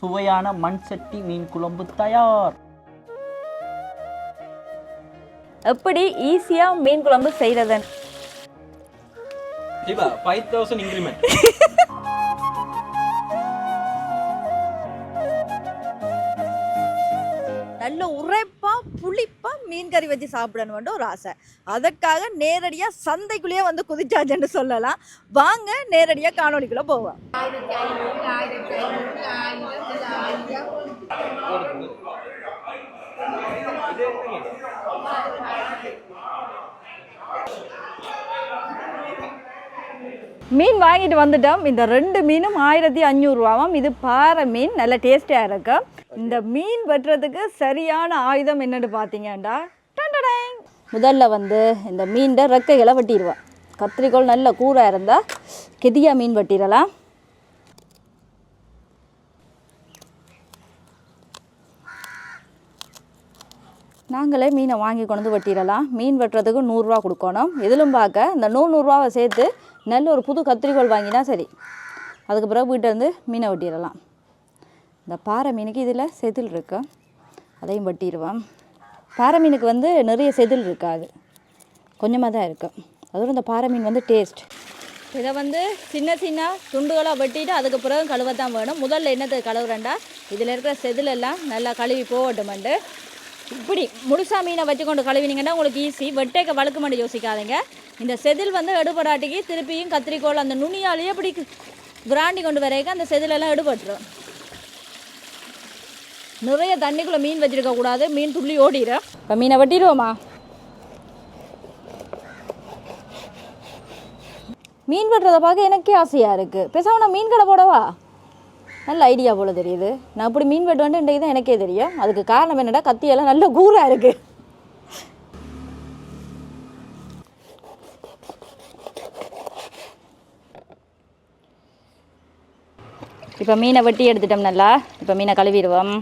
சுவையான மண் சட்டி மீன் குழம்பு தயார். எப்படி ஈஸியாக மீன் குழம்பு செய்கிறதுன்னு தீபா ஃபைவ் தௌசண்ட் இன்க்ரிமெண்ட் நல்ல உரைப்பாக புளிப்பாக மீன் கறி வச்சு சாப்பிடணும்னு ஒரு ஆசை. அதற்காக நேரடியாக சந்தைக்குள்ளேயே வந்து குதிச்சாச்சுன்னு சொல்லலாம். வாங்க நேரடியாக காணொலிக்குள்ளே போவோம். மீன் வாங்கிட்டு வந்துட்டோம். இந்த ரெண்டு மீனும் ஆயிரத்தி அஞ்சூறுரூவாவும் இது பாறை மீன். நல்ல டேஸ்டியாக இருக்கும் இந்த மீன் வெட்டுறதுக்கு சரியான ஆயுதம் என்னன்னு பார்த்தீங்கடா டண்டடேங். முதல்ல வந்து இந்த மீன் ரெக்கைகளை வெட்டிடுவேன் கத்திரிக்கோள் நல்ல கூராக இருந்தால் கெதியா மீன் வெட்டிடலாம். நாங்களே மீனை வாங்கி கொண்டு வந்து வெட்டிடலாம். மீன் வெட்டுறதுக்கு நூறுரூவா கொடுக்கணும். எதிலும் பார்க்க இந்த நூறு நூறுரூவாவை சேர்த்து நல்ல ஒரு புது கத்திரிக்கோள் வாங்கினா சரி. அதுக்கு பிறகு வீட்டை வந்து மீனை வெட்டிடலாம். இந்த பாறை மீனுக்கு இதில் செதில் இருக்கு. அதையும் வெட்டிடுவோம். பாறை மீனுக்கு வந்து நிறைய செதில் இருக்காது. கொஞ்சமாக தான் இருக்கும் அதோட இந்த பாறை மீன் வந்து டேஸ்ட். இதை வந்து சின்ன சின்ன துண்டுகளாக வெட்டிட்டு அதுக்கு பிறகு கழுவ தான் வேணும். முதல்ல என்னது கழுவுறேன்டா? இதில் இருக்கிற செதில் எல்லாம் நல்லா கழுவி போகட்டுமெண்டு. இப்படி முழுசா மீனை வச்சு கொண்டு கழுவினீங்கன்னா உங்களுக்கு ஈஸி வெட்டைக்க வழுக்க மட்டும் யோசிக்காதீங்க. இந்த செதில் வந்து எடுபடாட்டிக்கு திருப்பியும் கத்திரிக்கோள் அந்த நுனியாலேயே அப்படி கிராண்டி கொண்டு வரைக்க அந்த செதிலெல்லாம் எடுபட்டுரும். நிறைய தண்ணிக்குள்ளே மீன் வச்சிருக்க கூடாது. மீன் துள்ளி ஓடிடும் இப்போ மீனை வெட்டிடுவோமா? மீன் வெட்டுறதை பார்க்க எனக்கே ஆசையாக இருக்குது பேசாம நான் மீன் கடை போடவா? நல்ல ஐடியா போல் தெரியுது. நான் இப்படி மீன் வெட்டுவேன்ட்டு இன்றைக்கு தான் எனக்கே தெரியும். அதுக்கு காரணம் என்னடா கத்தியெல்லாம் நல்ல கூராக இருக்குது இப்போ மீனை வெட்டி எடுத்துட்டோம் நல்லா. இப்போ மீனை கழுவிடுவோம்.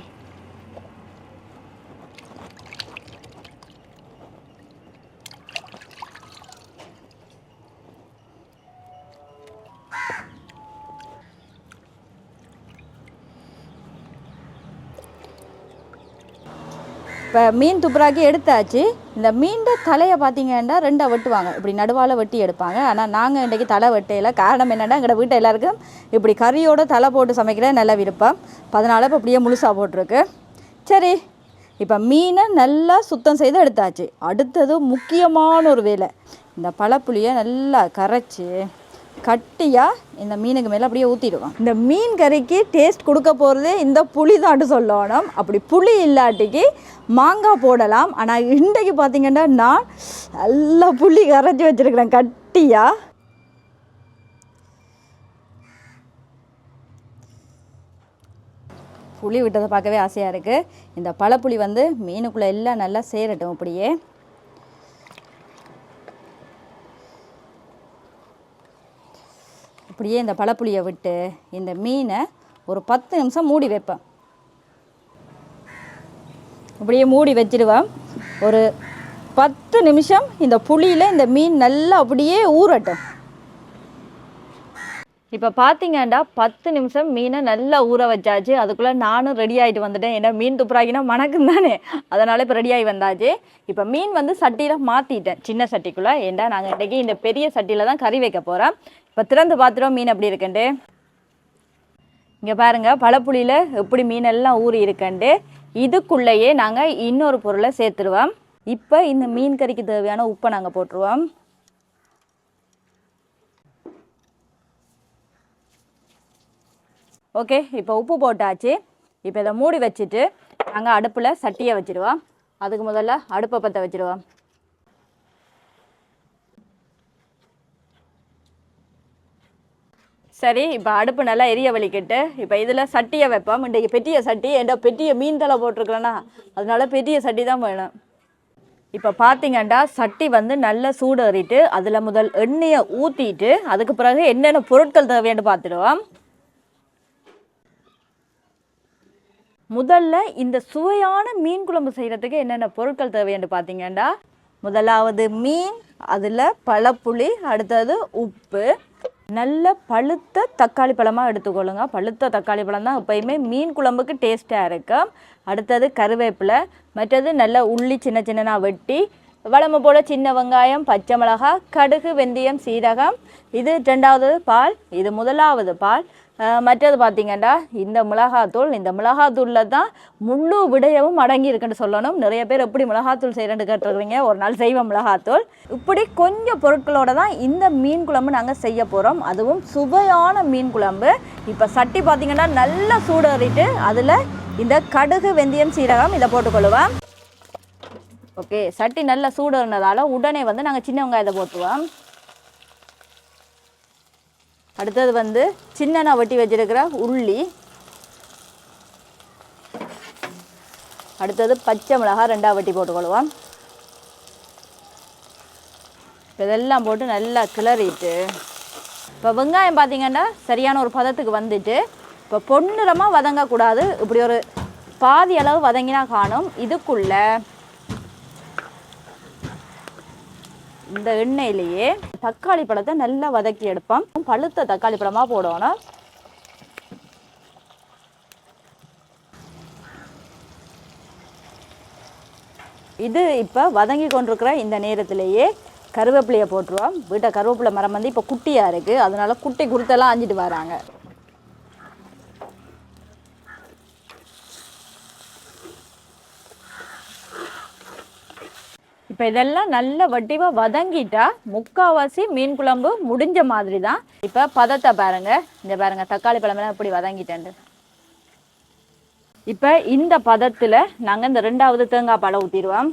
இப்போ மீன் துப்புராக்கி எடுத்தாச்சு. இந்த மீண்ட தலையை பார்த்தீங்கன்னா ரெண்டாக வெட்டுவாங்க. இப்படி நடுவால் வெட்டி எடுப்பாங்க. ஆனால் நாங்கள் இன்றைக்கி தலை வெட்டையில் காரணம் என்னென்னா எங்கள் வீட்டை எல்லாருக்கும் இப்படி கறியோட தலை போட்டு சமைக்கிற நல்ல விருப்பம். அதனால் இப்போ அப்படியே முழுசாக போட்டிருக்கு. சரி இப்போ மீனை நல்லா சுத்தம் செய்து எடுத்தாச்சு. அடுத்தது முக்கியமான ஒரு வேலை. இந்த பழப்புளியை நல்லா கரைச்சி கட்டியாக இந்த மீனுக்கு மேலே அப்படியே ஊற்றிடுவோம் இந்த மீன் கறிக்கு டேஸ்ட் கொடுக்க போகிறதே இந்த புளி தாட்டு சொல்லணும். அப்படி புளி இல்லாட்டிக்கு மாங்காய் போடலாம். ஆனால் இன்றைக்கு பார்த்தீங்கன்னா நான் நல்லா புளி கரைச்சி வச்சுருக்கிறேன். கட்டியாக புளி விட்டதை பார்க்கவே ஆசையாக இருக்குது இந்த பழப்புளி வந்து மீனுக்குள்ளே எல்லாம் நல்லா சேரட்டும் அப்படியே அப்படியே இந்த பழப்புளியை விட்டு இந்த மீனை ஒரு பத்து நிமிஷம் மூடி வைப்பேன். அப்படியே மூடி வச்சிடுவேன். ஒரு பத்து நிமிஷம் இந்த புளியில் இந்த மீன் நல்லா அப்படியே ஊறட்டும். இப்போ பார்த்தீங்கடா பத்து நிமிஷம் மீனை நல்லா ஊற வச்சாச்சு. அதுக்குள்ளே நானும் ரெடி ஆகிட்டு வந்துட்டேன். ஏன்னா மீன் துப்புராக்கினா மணக்கும் தானே. அதனால் இப்போ ரெடி ஆகி வந்தாச்சு. இப்போ மீன் வந்து சட்டியில் மாற்றிட்டேன் சின்ன சட்டிக்குள்ளே. ஏண்டா நாங்கள் இன்றைக்கி இந்த பெரிய சட்டியில் தான் கறி வைக்க போகிறோம் இப்போ திறந்து பார்த்துட்டோம் மீன் எப்படி இருக்குண்டு இங்கே பாருங்கள் பழப்புளியில் எப்படி மீனெல்லாம் ஊறி இருக்குன்ட்டு. இதுக்குள்ளேயே நாங்கள் இன்னொரு பொருளை சேர்த்துருவோம். இப்போ இந்த மீன் கறிக்கு தேவையான உப்பை நாங்கள் போட்டுருவோம். ஓகே இப்போ உப்பு போட்டாச்சு. இப்போ இதை மூடி வச்சுட்டு நாங்கள் அடுப்பில் சட்டியை வச்சுருவோம். அதுக்கு முதல்ல அடுப்பை பற்ற வச்சுருவோம். சரி இப்போ அடுப்பு நல்லா எரிய வலிக்கிட்டு இப்போ இதில் சட்டியை வைப்போம். இன்றைக்கு பெட்டிய சட்டி என்ட பெட்டியை மீன் தலை போட்டிருக்கிறேன்னா அதனால பெட்டிய சட்டி தான் வேணும். இப்போ பார்த்தீங்கன்னா சட்டி வந்து நல்லா சூடறிட்டு அதில் முதல் எண்ணெயை ஊற்றிட்டு அதுக்கு பிறகு என்னென்ன பொருட்கள் தேவைன்னு பார்த்துடுவோம் முதல்ல இந்த சுவையான மீன் குழம்பு செய்கிறதுக்கு என்னென்ன பொருட்கள் தேவைன்னு பார்த்தீங்கன்னா முதலாவது மீன் அதில் பழப்புளி அடுத்தது உப்பு நல்ல பழுத்த தக்காளி பழமாக எடுத்துக்கொள்ளுங்க. பழுத்த தக்காளி பழம் தான் எப்பயுமே மீன் குழம்புக்கு டேஸ்ட்டாக இருக்கும் அடுத்தது கருவேப்பிலை மற்றது நல்ல உள்ளி சின்ன சின்னதாக வெட்டி வளமை போல் சின்ன வெங்காயம் பச்சை மிளகாய் கடுகு வெந்தயம் சீரகம். இது ரெண்டாவது பால் இது முதலாவது பால். மற்றது பார்த்தீங்கன்னா இந்த மிளகாத்தூள் இந்த மிளகாத்தூளில் தான் முழு விடயமும் அடங்கி இருக்குன்னு சொல்லணும். நிறைய பேர் எப்படி மிளகாத்தூள் செய்கிறேன்னு கேட்டுருக்கீங்க ஒரு நாள் செய்வோம் மிளகாத்தூள். இப்படி கொஞ்சம் பொருட்களோட தான் இந்த மீன் குழம்பு நாங்கள் செய்ய போகிறோம் அதுவும் சுவையான மீன் குழம்பு. இப்போ சட்டி பார்த்திங்கன்னா நல்லா சூடறிட்டு அதில் இந்த கடுகு வெந்தயம் சீரகம் இதை போட்டுக்கொள்ளுவேன் ஓகே சட்டி நல்லா சூடுறதுனால உடனே வந்து நாங்கள் சின்ன வெங்காயத்தை போட்டுவோம் அடுத்தது வந்து சின்னனா வெட்டி வச்சிருக்கிற உள்ளி. அடுத்தது பச்சை மிளகாய் ரெண்டாக வெட்டி போட்டுக்கொள்வோம். இதெல்லாம் போட்டு நல்லா கிளறிட்டு இப்போ வெங்காயம் பார்த்தீங்கன்னா சரியான ஒரு பதத்துக்கு வந்துட்டு இப்போ பொன்னிறமாக வதங்கக்கூடாது. இப்படி ஒரு பாதி அளவு வதங்கினா காணும். இதுக்குள்ளே இந்த எண்ணெயிலேயே தக்காளி பழத்தை நல்லா வதக்கி எடுப்போம். பழுத்த தக்காளி பழமாக போடணும். இது இப்போ வதங்கி கொண்டிருக்கிற இந்த நேரத்திலேயே கருவேப்பிலையை போட்டுருவோம். வீட்டை கருவேப்பிலை மரம் வந்து இப்போ குட்டியாக இருக்குது அதனால குட்டி குருத்தெல்லாம் அஞ்சிட்டு வராங்க. இப்போ இதெல்லாம் நல்ல வட்டிவாக வதங்கிட்டா முக்கால்வாசி மீன் குழம்பு முடிஞ்ச மாதிரி தான் இப்போ பதத்தை பாருங்க. இந்த பாருங்க தக்காளி பழமெல்லாம் எப்படி வதங்கிட்டேன் இப்போ இந்த பதத்தில் நாங்கள் இந்த ரெண்டாவது தேங்காய் பழம் ஊற்றிடுவோம்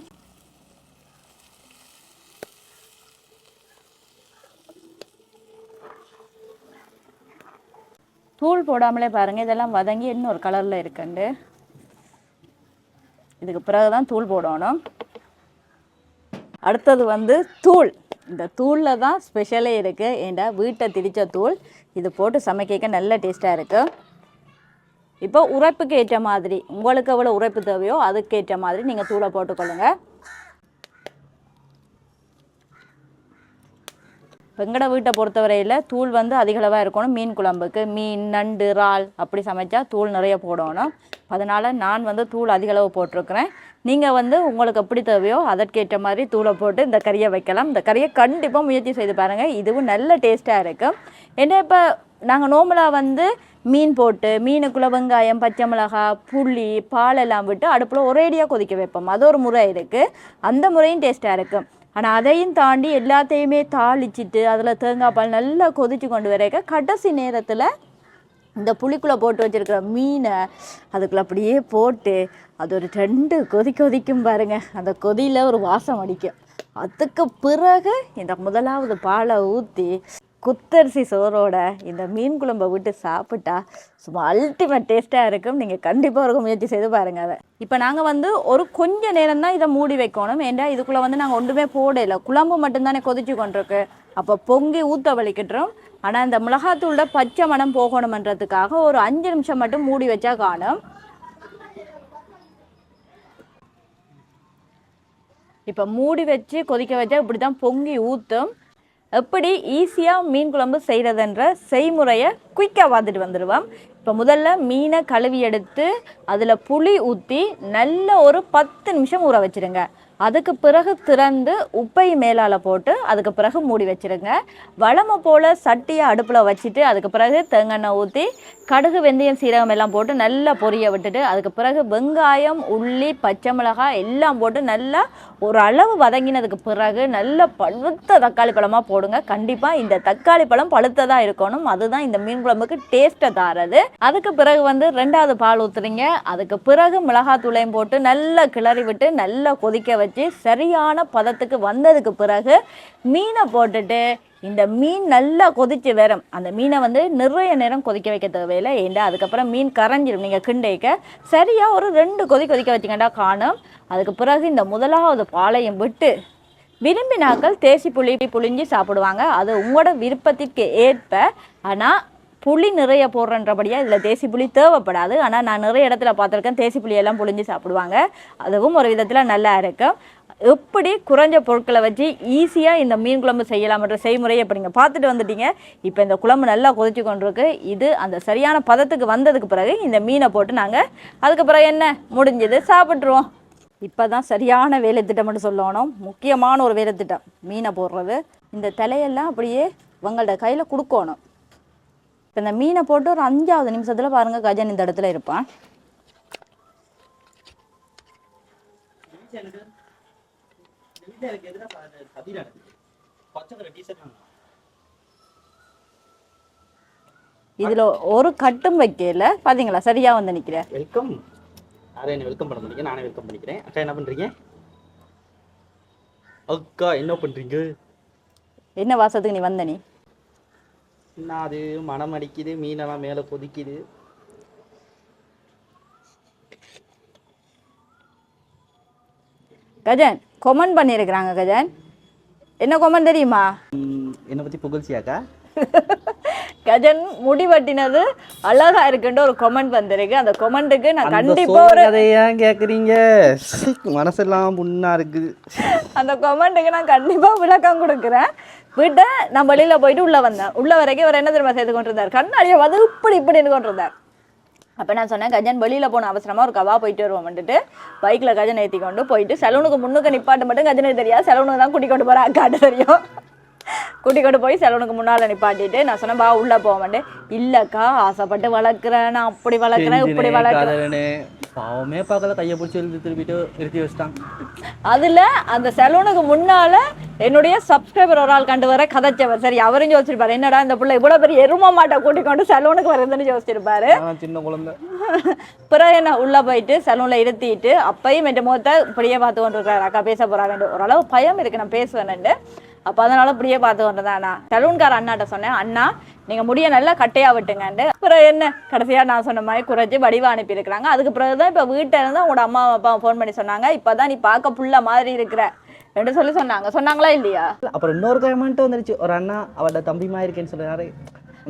தூள் போடாமலே பாருங்க இதெல்லாம் வதங்கி இன்னொரு கலரில் இருக்குண்டு இதுக்கு பிறகு தான் தூள் போடணும். அடுத்தது வந்து தூள். இந்த தூளில் தான் ஸ்பெஷலே இருக்குது ஏண்டா வீட்டை திடித்த தூள். இது போட்டு சமைக்க நல்ல டேஸ்ட்டாக இருக்குது இப்போ உரைப்புக்கு ஏற்ற மாதிரி உங்களுக்கு எவ்வளோ உரைப்பு தேவையோ அதுக்கேற்ற மாதிரி நீங்கள் தூளை போட்டுக்கொள்ளுங்கள் வெங்கட வீட்டை பொறுத்தவரையில் தூள் வந்து அதிகளவாக இருக்கணும். மீன் குழம்புக்கு. மீன் நண்டு இறால் அப்படி சமைச்சா தூள் நிறைய போடணும். அதனால் நான் வந்து தூள் அதிகளவு போட்டிருக்கிறேன். நீங்கள் வந்து உங்களுக்கு எப்படி தேவையோ அதற்கேற்ற மாதிரி தூளை போட்டு இந்த கறியை வைக்கலாம். இந்த கறியை கண்டிப்பாக முயற்சி செய்து பாருங்கள் இதுவும் நல்ல டேஸ்ட்டாக இருக்கும் ஏன்னா இப்போ நாங்கள் நோம்பலாக வந்து மீன் போட்டு மீனுக்குள்ள வெங்காயம் பச்சை மிளகாய் புளி பாலெல்லாம் விட்டு அடுப்பில் ஒரேடியாக கொதிக்க வைப்போம். அது ஒரு முறை இருக்குது அந்த முறையும் டேஸ்ட்டாக இருக்கும் ஆனால் அதையும் தாண்டி எல்லாத்தையுமே தாளிச்சிட்டு அதில் தேங்காய் பால் நல்லா கொதிச்சு கொண்டு வரைக்க கடைசி நேரத்தில் இந்த புளிக்குள்ளே போட்டு வச்சிருக்கிற மீனை அதுக்குள்ள அப்படியே போட்டு அது ஒரு ரெண்டு கொதி கொதிக்கும் பாருங்க. அந்த கொதியில் ஒரு வாசம் அடிக்கும். அதுக்கு பிறகு இந்த முதலாவது பாலை ஊற்றி குத்தரிசி சோறோட இந்த மீன் குழம்பை விட்டு சாப்பிட்டா சும்மா அல்டிமேட் டேஸ்ட்டாக இருக்கும். நீங்கள் கண்டிப்பாக ஒரு முயற்சி செய்து பாருங்க அதை. இப்போ நாங்கள் வந்து ஒரு கொஞ்ச நேரம் தான் இதை மூடி வைக்கணும். ஏன்டா இதுக்குள்ளே வந்து நாங்கள் ஒன்றுமே போடலை. குழம்பு மட்டும்தானே கொதிச்சு கொண்டிருக்கு. அப்போ பொங்கி ஊற்ற வலிக்கிட்டுரும். ஆனால் இந்த மிளகாத்தூளோட பச்சை மணம் போகணுமன்றதுக்காக ஒரு அஞ்சு நிமிஷம் மட்டும் மூடி வச்சா காணும். இப்போ மூடி வச்சு கொதிக்க வச்சா இப்படி தான் பொங்கி ஊற்றும் எப்படி ஈஸியாக மீன் குழம்பு செய்கிறதுன்ற செய்முறையை குயிக்காக பார்த்துட்டு வந்துடுவோம் இப்போ முதல்ல மீனை கழுவி எடுத்து அதில் புளி ஊற்றி நல்ல ஒரு பத்து நிமிஷம் ஊற வச்சிருங்க. அதுக்கு பிறகு திறந்து உப்பை மேலால் போட்டு அதுக்கு பிறகு மூடி வச்சுருங்க. வளமை போல் சட்டியை அடுப்பில் வச்சுட்டு அதுக்கு பிறகு தேங்காய் ஊற்றி கடுகு வெந்தயம் சீரகம் எல்லாம் போட்டு நல்லா பொரிய விட்டுட்டு அதுக்கு பிறகு வெங்காயம் உள்ளி பச்சை மிளகாய் எல்லாம் போட்டு நல்லா ஒரு அளவு வதங்கினதுக்கு பிறகு நல்ல பழுத்த தக்காளி பழமாக போடுங்க. கண்டிப்பாக இந்த தக்காளி பழம் பழுத்ததாக இருக்கணும். அதுதான் இந்த மீன் குழம்புக்கு டேஸ்ட்டை தாரது. அதுக்கு பிறகு வந்து ரெண்டாவது பால் ஊற்றுறீங்க அதுக்கு பிறகு மிளகாத்தூளையும் போட்டு நல்லா கிளறி விட்டு நல்லா கொதிக்க வச்சு சரியான பதத்துக்கு வந்ததுக்கு பிறகு மீனை போட்டுட்டு இந்த மீன் நல்லா கொதிச்சு வரும். அந்த மீனை வந்து நிறைய நேரம் கொதிக்க வைக்க தேவையில்லை. ஏண்டா அதுக்கப்புறம் மீன் கரைஞ்சிரும். நீங்கள் கிண்டைக்க சரியாக ஒரு ரெண்டு கொதி கொதிக்க வச்சிங்கடா காணும். அதுக்கு பிறகு இந்த முதலாவது பாலையும் விட்டு விரும்பினாக்கள் தேசி புளி புளிஞ்சு சாப்பிடுவாங்க. அது உங்களோட விருப்பத்திற்கு ஏற்ப. ஆனால் புளி நிறைய போடுறன்றபடியாக இதில் தேசி புளி தேவைப்படாது. ஆனால் நான் நிறைய இடத்துல பார்த்துருக்கேன். தேசி புளியெல்லாம் புளிஞ்சு சாப்பிடுவாங்க. அதுவும் ஒரு விதத்தில் நல்லா இருக்கும் எப்படி குறைஞ்ச பொருட்களை வச்சு ஈஸியாக இந்த மீன் குழம்பு செய்யலாம்ன்ற செய்முறையை இப்போ நீங்கள் பார்த்துட்டு வந்துட்டீங்க. இப்போ இந்த குழம்பு நல்லா கொதிச்சு கொண்டிருக்கு. இது அந்த சரியான பதத்துக்கு வந்ததுக்கு பிறகு இந்த மீனை போட்டு நாங்கள் அதுக்கு பிறகு என்ன? முடிஞ்சது. சாப்பிட்ருவோம் இப்போ தான் சரியான வேலை திட்டம்னு சொல்லணும். முக்கியமான ஒரு வேலை திட்டம் மீனை போடுறது. இந்த தலையெல்லாம் அப்படியே இவங்கள்ட்ட கையில் கொடுக்கணும். இப்போ இந்த மீனை போட்டு ஒரு அஞ்சாவது நிமிஷத்தில் பாருங்கள் கஜன் இந்த இடத்துல இருப்பான். இதில் ஒரு கட்டும் வைக்கல. பார்த்தீங்களா சரியாக வந்து நிற்கிறேன் வெல்கம் யாரும் என்ன வெல்கம் பண்ண முடியுங்க நானே வெல்கம் பண்ணிக்கிறேன். அக்கா என்ன பண்றீங்க? அக்கா என்ன பண்றீங்க? என்ன வாசத்துக்கு நீ வந்த நீ? என்ன அது மனம் அடிக்குது மீனெல்லாம் மேலே கொதிக்குது. கஜன் கொமெண்ட் பண்ணியிருக்கிறாங்க கஜன். என்ன கொமெண்ட் தெரியுமா? என்னை பத்தி புகழ்ச்சியாக்கா? கஜன் முடி வெட்டினது அழகா இருக்குன்ற ஒரு கொமெண்ட் வந்திருக்கு. அந்த கொமெண்ட்டுக்கு நான் கண்டிப்பா ஒரு கதையை ஏன் கேக்குறீங்க? மனசெல்லாம் புண்ணா இருக்குது. அந்த கொமெண்ட்டுக்கு நான் கண்டிப்பா விளக்கம் கொடுக்குறேன். வீட்டை நான் வெளியில் போயிட்டு உள்ள வந்தேன். உள்ள வரைக்கும் அவர் என்ன திரும்ப செய்து கொண்டிருந்தார்? கண்ணாடியை வந்து இப்படி இப்படின்னு கொண்டிருந்தார். அப்போ நான் சொன்னேன் கஜன் வெளியில் போன அவசரமா ஒரு கவா போயிட்டு வருவோம் வந்துட்டு. பைக்கில் கஜன் ஏற்றி கொண்டு போயிட்டு சலூனுக்கு முன்னுக்கு நிப்பாட்டு மட்டும் கஜனுக்கு தெரியாது சலூனுக்கு தான் குட்டி கொண்டு போகிறேன் அக்காட்டு தெரியும். கூட்டி கொண்டு போய் சலூனுக்கு முன்னால் நிப்பாட்டிட்டு நான் சொன்னேன் பா உள்ளே போவேன்ட்டு இல்லைக்கா ஆசைப்பட்டு வளர்க்குறேன் நான் அப்படி வளர்க்குறேன் இப்படி வளர்க்குறேன். பாவமே பார்க்கல கையை பிடிச்சி எழுதி திருப்பிட்டு நிறுத்தி வச்சிட்டான். அதுல அந்த சலூனுக்கு முன்னால என்னுடைய சப்ஸ்கிரைபர் ஒரு ஆள் கண்டு வர கதைச்சவர். சரி அவரும் யோசிச்சிருப்பாரு என்னடா இந்த பிள்ளை இவ்வளவு பெரிய எரும மாட்டை கூட்டிக் கொண்டு சலூனுக்கு வருதுன்னு யோசிச்சிருப்பாரு. சின்ன குழந்தை. பிறகு என்ன உள்ள போயிட்டு சலூன்ல இருத்திட்டு அப்பையும் என் முகத்தை இப்படியே பார்த்து கொண்டு இருக்கிறார் அக்கா பேச போறாங்க ஓரளவு பயம் இருக்கு நான் பேசுவேன்ட்டு அப்போ அதனால இப்படியே பார்த்து கொண்டு தான் அண்ணா. சலூன்கார அண்ணாட்ட சொன்னேன் அண்ணா நீங்க முடிய நல்லா கட்டையா விட்டுங்கன்ட்டு. அப்புறம் என்ன? கடைசியா நான் சொன்ன மாதிரி குறைச்சி வடிவா அனுப்பியிருக்கிறாங்க. அதுக்கு பிறகு தான் இப்போ வீட்டில் இருந்து உங்களோட அம்மா அப்பா ஃபோன் பண்ணி சொன்னாங்க. இப்பதான் நீ பார்க்க புள்ள மாதிரி இருக்கிற என்று சொல்லி சொன்னாங்க. சொன்னாங்களா இல்லையா? அப்புறம் இன்னொரு கமெண்ட் வந்துருச்சு. ஒரு அண்ணா அவட தம்பிமா இருக்கேன்னு சொல்றாரு.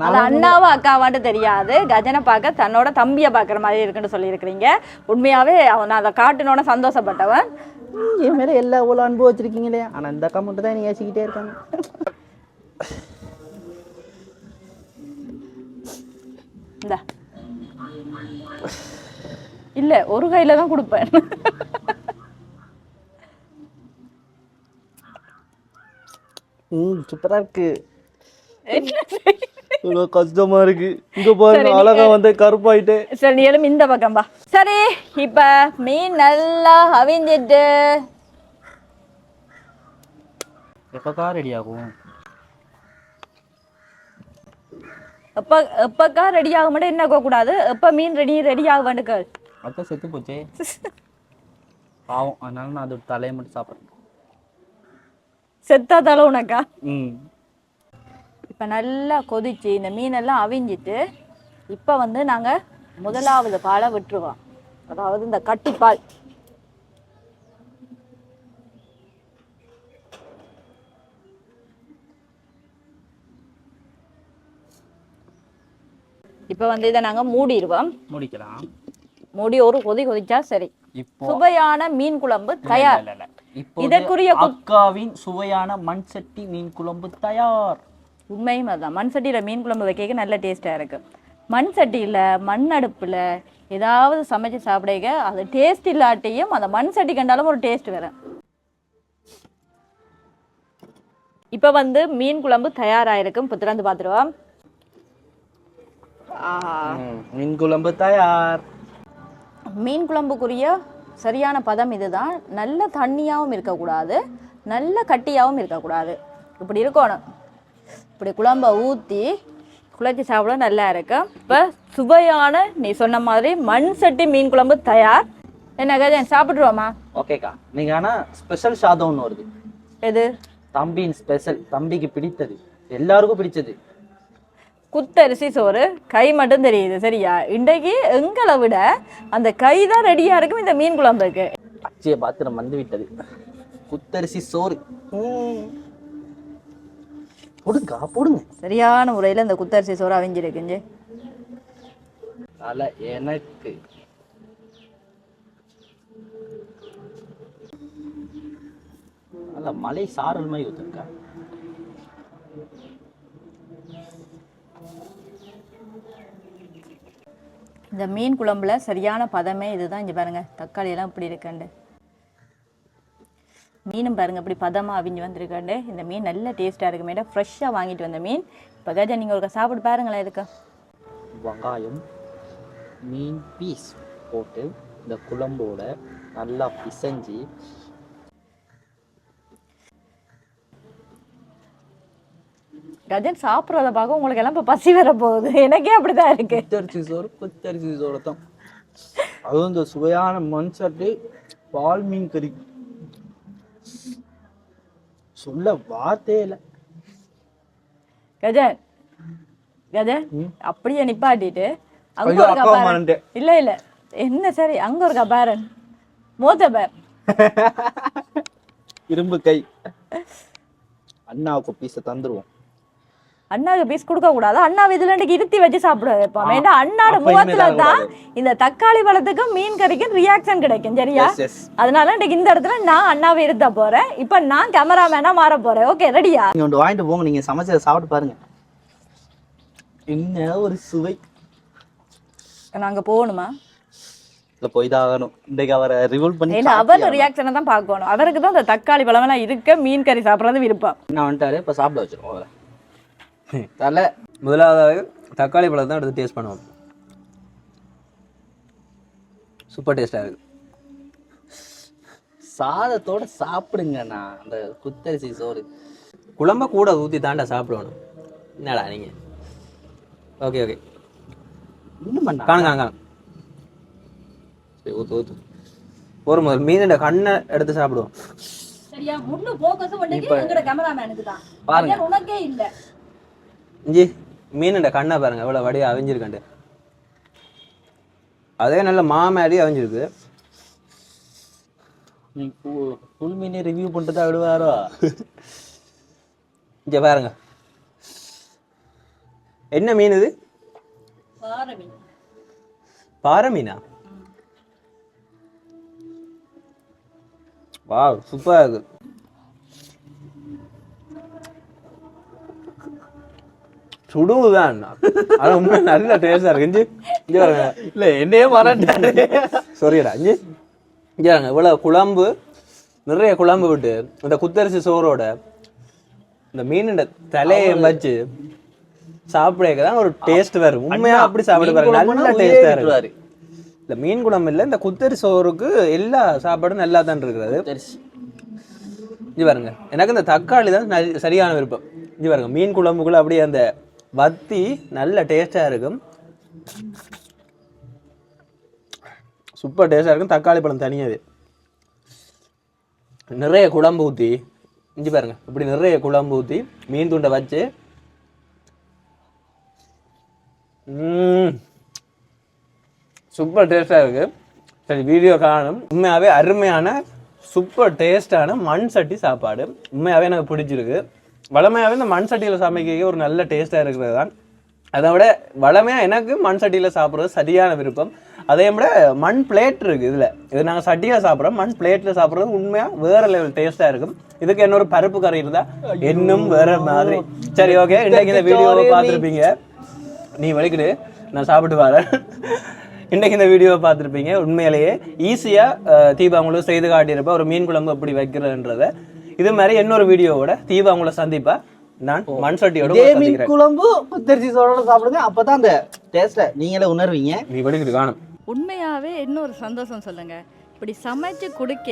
அது அண்ணாவா அக்காவான்ட்டு தெரியாது. கஜனை பார்க்க தன்னோட தம்பியை பார்க்குற மாதிரி இருக்குன்னு சொல்லியிருக்கிறீங்க. உண்மையாவே அவன் நான் அதை காட்டினோட சந்தோஷப்பட்டவன். என் மேல எல்லா எவ்வளோ அன்பு வச்சிருக்கீங்களே. ஆனா இந்த அக்கா மட்டும் தான் நீ ஏசிக்கிட்டே இருக்காங்க. இந்த. இல்ல ஒரு கையில தான் கொடுப்பேன். ம் சூப்பரா இருக்கு. இவ்வளோ கஷ்டமா இருக்கு. இங்க பாருங்க அழகா வந்து கருப்பாயிட்டு சரி நீ எழும்பி இந்த பக்கம் பா சரி இப்ப மீன் நல்லா அவிஞ்சிட்டு. எப்பக்கா ரெடி ஆகும் எப்ப எப்பக்கா ரெடி ஆக மட்டும் என்ன கூடாது எப்ப மீன் ரெடி ரெடி ஆக வேண்டுக்கள் அக்கா செத்து போச்சே. பாவம் அதனால நான் அதோட தலையை மட்டும் சாப்பிட்றேன் செத்தா தலை உனக்கா? ம். இப்போ நல்லா கொதிச்சு இந்த மீனெல்லாம் அவிஞ்சிட்டு இப்போ வந்து நாங்கள் முதலாவது பாலை விட்டுருவோம். அதாவது இந்த கட்டிப்பால். இப்போ வந்து இதை நாங்கள் மூடிடுவோம். முடிக்கலாம். மூடி ஒரு கொதி கொதிச்சா சரி. சுவையான மீன் குழம்பு தயார். இதற்குரிய அக்காவின் சுவையான மண் சட்டி மீன் குழம்பு தயார். உண்மையும் அதுதான். மண் சட்டியில் மீன் குழம்பு வைக்க நல்ல டேஸ்ட்டாக இருக்கு. மண் சட்டியில் மண் அடுப்பில் ஏதாவது சமைச்சு சாப்பிடுங்க. அது டேஸ்ட் இல்லாட்டியும் அந்த மண் சட்டி கண்டாலும் ஒரு டேஸ்ட் வேறு. இப்போ வந்து மீன் குழம்பு தயாராகிருக்கும் இப்போ திறந்து பார்த்துருவோம். மீன் குழம்பு தயார். மீன் குழம்புக்குரிய சரியான பதம் இதுதான். நல்ல தண்ணியாகவும் இருக்கக்கூடாது. நல்ல கட்டியாகவும் இருக்கக்கூடாது. இப்படி இருக்கணும். இப்படி குழம்ப ஊற்றி குழச்சி சாப்பிட நல்லா இருக்கும் இப்போ சுவையான நீ சொன்ன மாதிரி மண் சட்டி மீன் குழம்பு தயார். என்ன கஜன் சாப்பிட்ருவோமா ஓகேக்கா. நீங்க ஆனா ஸ்பெஷல் சாதம் ஒன்று வருது. எது? தம்பியின் ஸ்பெஷல் தம்பிக்கு பிடித்தது. எல்லாருக்கும் பிடிச்சது. குத்தரிசி சோறு. கை மட்டும் தெரியுது. சரியா? இன்றைக்கு எங்களை விட அந்த கை தான் ரெடியாக இருக்கும் இந்த மீன் குழம்புக்கு. அச்சய பாத்திரம் வந்து விட்டது குத்தரிசி சோறு. ம். போடுங்கா. போடுங்க சரியான முறையில் இந்த குத்தரிசி சோறு அவிஞ்சிருக்குஞ்சு தலை எனக்கு. நல்ல மலை சாரல் மாதிரி ஊற்றுருக்கா இந்த மீன் குழம்புல சரியான பதமே இதுதான் இங்கே பாருங்க. தக்காளி எல்லாம் இப்படி இருக்கண்டு மீனும் பாருங்க இப்படி பதமாக அவிஞ்சு வந்திருக்காண்டு. இந்த மீன் நல்ல டேஸ்ட்டாக இருக்கு. மேடம் ஃப்ரெஷ்ஷாக வாங்கிட்டு வந்த மீன். இப்போ கஜா நீங்கள் ஒரு சாப்பிட்டு பாருங்களேன் இதுக்கு. வெங்காயம் மீன் பீஸ் போட்டு இந்த குழம்போட நல்லா பிசைஞ்சு. கஜன் சாப்பிட்றத பார்க்க உங்களுக்கு எல்லாம் இப்போ பசி வர போகுது. எனக்கே அப்படிதான் இருக்கு. புத்தரிசி சோறு புத்தரிசி சோறு தான் அதுவும் இந்த சுவையான மண் சட்டி பால் மீன் கறி. சொல்ல வார்த்தையே இல்லை. கஜன் கஜன் அப்படியே நிப்பாட்டிட்டு அங்க ஒரு கபாரன். இல்ல இல்ல. என்ன சரி அங்க ஒரு கபாரன். மூத்த பேர். இரும்பு கை. அண்ணாவுக்கு பீஸை தந்துருவோம். அண்ணாவுக்கு பீஸ் கொடுக்க கூடாது? அண்ணா இதுல இன்றைக்கு இருத்தி வச்சு சாப்பிட வைப்போம் ஆ, ஏன்னா அண்ணாட முகத்துல தான். இந்த தக்காளி பழத்துக்கும் மீன் கறிக்கும் ரியாக்ஷன் கிடைக்கும் சரியா. அதனால இன்றைக்கு இந்த இடத்துல நான் அண்ணாவை இருத்த போறேன். இப்ப நான் கேமராமேனா மாற போறேன். ஓகே ரெடியா நீங்க ஒன்று வாங்கிட்டு போங்க. நீங்க சமைச்சதை சாப்பிட்டு பாருங்க. என்ன ஒரு சுவை. நாங்க போகணுமா? இல்ல போய் தான் ஆகணும். இன்றைக்கு அவரை ரிவல் பண்ணி இல்ல அவர் ரியாக்ஷனை தான் பார்க்கணும். அவருக்கு தான் இந்த தக்காளி பழமெல்லாம் இருக்க. மீன் கறி சாப்பிட்றது விருப்பம். என்ன வந்துட்டாரு. இப்போ சாப்பிட வச்சிருவோம் அவரை. தலை. முதலாவதாக தக்காளி பழத்தை தான் எடுத்து டேஸ்ட் பண்ணுவோம். சூப்பர் டேஸ்ட்டாக இருக்கு. சாதத்தோட சாப்பிடுங்கண்ணா. அந்த குத்தரிசி சோறு. குழம்ப கூட ஊற்றி தாண்டா சாப்பிடணும். என்னடா நீங்கள் ஓகே ஓகே இன்னும் பண்ணா சரி ஊற்று ஊற்று ஒரு முதல் மீனோட கண்ணை எடுத்து சாப்பிடுவோம். சரியா முன்னு போக்கஸ் பண்ணிட்டு எங்கட கேமராமேனுக்கு தான். பாருங்க. உனக்கே இல்ல. இஞ்சி மீனோட கண்ணை பாருங்க எவ்வளோ வடியாக அவிஞ்சிருக்கண்டு அதே நல்ல மாமாரி அவிஞ்சிருக்கு. நீ ஃபுல் மீனே ரிவ்யூ பண்ணிட்டு தான் விடுவாரோ? இங்கே பாருங்க. என்ன மீன் இது? பாறை மீன். வாவ் சூப்பராக இருக்கு. சுடுவுதான் ஆனா உண்மை நல்ல டேஸ்டா இருக்கு. இஞ்சி இங்க பாருங்க. இல்ல என்னையே மறந்துட்டாரு. சாரிடா இஞ்சி. இங்க பாருங்க இவ்வளவு குழம்பு நிறைய குழம்பு விட்டு இந்த குத்தரிசி சோறோட இந்த மீனோட தலையை வச்சு சாப்பிடக்க தான் ஒரு டேஸ்ட் வரும் உண்மையா அப்படி சாப்பிட பாருங்க. நல்ல டேஸ்டா இருக்கு. இந்த மீன் குழம்பு இல்லை இந்த குத்தரி சோறுக்கு எல்லா சாப்பாடும் நல்லா தான் இருக்கிறது இது பாருங்க எனக்கு இந்த தக்காளி தான் சரியான விருப்பம். இது பாருங்க மீன் குழம்புக்குள்ள அப்படியே அந்த வத்தி நல்ல டேஸ்ட்டாக இருக்கும். சூப்பர் டேஸ்ட்டாக இருக்கும். தக்காளி பழம் தனியாவே. நிறைய குழம்பு ஊற்றி இஞ்சி பாருங்க இப்படி நிறைய குழம்பு ஊற்றி மீன் துண்டை வச்சு சூப்பர் டேஸ்டாக இருக்குது சரி வீடியோ காணும். உண்மையாகவே அருமையான சூப்பர் டேஸ்டான மண் சட்டி சாப்பாடு. உண்மையாகவே எனக்கு பிடிச்சிருக்கு. வளமையாகவே இந்த மண் சட்டியில் சமைக்க ஒரு நல்ல டேஸ்ட்டாக இருக்கிறது தான் அதை விட வளமையாக எனக்கு மண் சட்டியில் சாப்பிட்றது சரியான விருப்பம். அதே விட மண் பிளேட் இருக்குது இதில். இது நாங்கள் சட்டியாக சாப்பிட்றோம். மண் பிளேட்டில் சாப்பிட்றது உண்மையாக வேறு லெவல் டேஸ்ட்டாக இருக்கும். இதுக்கு இன்னொரு பருப்பு கறி இருந்தால் இன்னும் வேற மாதிரி. சரி ஓகே இன்றைக்கு இந்த வீடியோவை பார்த்துருப்பீங்க. நீ வலிக்கிடு நான் சாப்பிட்டு வரேன். இன்றைக்கு இந்த வீடியோவை பார்த்துருப்பீங்க. உண்மையிலேயே ஈஸியாக தீபா உங்களுக்கு செய்து காட்டியிருப்ப. ஒரு மீன் குழம்பு எப்படி வைக்கிறதுன்றத. இது மாதிரி இன்னொரு வீடியோவோட தீபா உங்களை சந்திப்பா. நான் மண் சட்டியோட மீன் குழம்பு புத்தரிசி சோறோட சாப்பிடுங்க. அப்பதான் அந்த டேஸ்ட்டை நீங்களே உணர்வீங்க. நீ வலிக்கிட்டு காணும். உண்மையாகவே இன்னொரு சந்தோஷம் சொல்லுங்க. இப்படி சமைச்சு கொடுக்க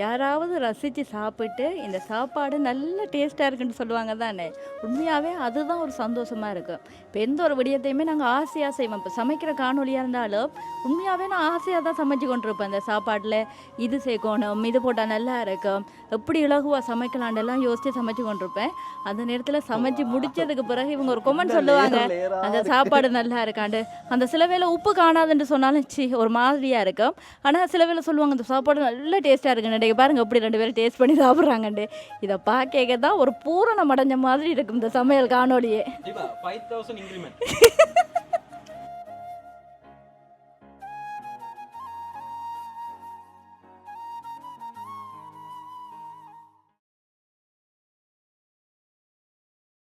யாராவது ரசித்து சாப்பிட்டு இந்த சாப்பாடு நல்ல டேஸ்ட்டாக இருக்குன்னு சொல்லுவாங்க தானே? உண்மையாகவே அதுதான் ஒரு சந்தோஷமாக இருக்கும் இப்போ எந்த ஒரு விடயத்தையுமே நாங்கள் ஆசையாக செய்வோம். இப்போ சமைக்கிற காணொலியாக இருந்தாலும் உண்மையாகவே நான் ஆசையாக தான் சமைச்சு கொண்டிருப்பேன். இந்த சாப்பாட்டில் இது சேர்க்கணும் இது போட்டால் நல்லா இருக்கும் எப்படி இலகுவாக சமைக்கலாண்டெல்லாம் யோசித்து சமைச்சு கொண்டிருப்பேன். அந்த நேரத்தில் சமைச்சு முடிச்சதுக்கு பிறகு இவங்க ஒரு கொமெண்ட் சொல்லுவாங்க அந்த சாப்பாடு நல்லா இருக்காண்டு அந்த சில வேளை உப்பு காணாதுன்னு சொன்னாலும் சி ஒரு மாதிரியாக இருக்கும். ஆனால் சில வேளை சொல்லுவாங்க அந்த சாப்பாடு நல்ல டேஸ்ட்டாக இருக்குன்னு. பாருங்க எப்படி ரெண்டு பேரும் டேஸ்ட் பண்ணி சாப்பிட்றாங்கண்டு இதை பார்க்க தான் ஒரு பூரணம் அடைஞ்ச மாதிரி இருக்கும் இந்த சமையல் காணொலியே